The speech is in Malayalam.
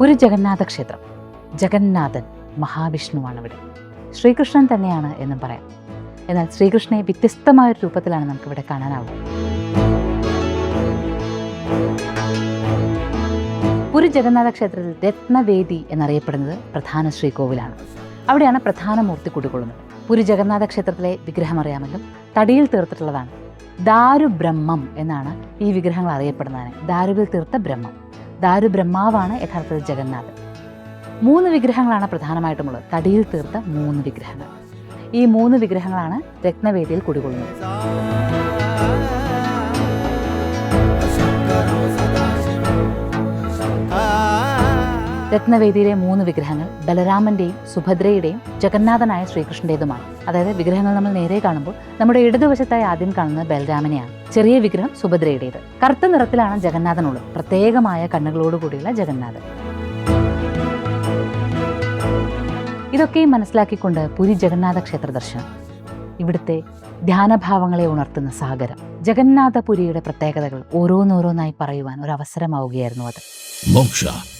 പുരി ജഗന്നാഥ ക്ഷേത്രം. ജഗന്നാഥൻ മഹാവിഷ്ണുവാണ് ഇവിടെ ശ്രീകൃഷ്ണൻ തന്നെയാണ് എന്നും പറയാം. എന്നാൽ ശ്രീകൃഷ്ണനെ വ്യത്യസ്തമായ ഒരു രൂപത്തിലാണ് നമുക്കിവിടെ കാണാനാവുക. പുരി ജഗന്നാഥ ക്ഷേത്രത്തിൽ രത്നവേദി എന്നറിയപ്പെടുന്നത് പ്രധാന ശ്രീകോവിലാണ്. അവിടെയാണ് പ്രധാന മൂർത്തി കുടികൊള്ളുന്നത്. പുരി ജഗന്നാഥ ക്ഷേത്രത്തിലെ വിഗ്രഹം അറിയാമല്ലോ. തടിയിൽ തീർത്തിട്ടുള്ളതാണ്. ദാരു ബ്രഹ്മം എന്നാണ് ഈ വിഗ്രഹങ്ങൾ അറിയപ്പെടുന്നതിന് ദാരുവിൽ തീർത്ത ബ്രഹ്മം. ദാരുബ്രഹ്മാവാണ് യഥാർത്ഥത്തിൽ ജഗന്നാഥൻ. മൂന്ന് വിഗ്രഹങ്ങളാണ് പ്രധാനമായിട്ടുമുള്ളത്. തടിയിൽ തീർത്ത മൂന്ന് വിഗ്രഹങ്ങൾ. ഈ മൂന്ന് വിഗ്രഹങ്ങളാണ് രത്നവേദിയിൽ കുടികൊള്ളുന്നത്. രത്നവേദിയിലെ മൂന്ന് വിഗ്രഹങ്ങൾ ബലരാമന്റെയും സുഭദ്രയുടെയും ജഗന്നാഥനായ ശ്രീകൃഷ്ണന്റേതുമാണ്. അതായത് വിഗ്രഹങ്ങൾ നമ്മൾ നേരെ കാണുമ്പോൾ നമ്മുടെ ഇടതുവശത്തായി ആദ്യം കാണുന്നത് ബലരാമനെയാണ്. ചെറിയ വിഗ്രഹം സുഭദ്രയുടേത്. കറുത്ത നിറത്തിലാണ് ജഗന്നാഥനുള്ളത്. പ്രത്യേകമായ കണ്ണുകളോടുകൂടിയുള്ള ജഗന്നാഥൻ. ഇതൊക്കെയും മനസ്സിലാക്കിക്കൊണ്ട് പുരി ജഗന്നാഥ ക്ഷേത്ര ദർശനം. ഇവിടുത്തെ ധ്യാനഭാവങ്ങളെ ഉണർത്തുന്ന സാഗരം. ജഗന്നാഥപുരിയുടെ പ്രത്യേകതകൾ ഓരോന്നോരോന്നായി പറയുവാൻ ഒരു അവസരമാവുകയായിരുന്നു അത്. Moksha,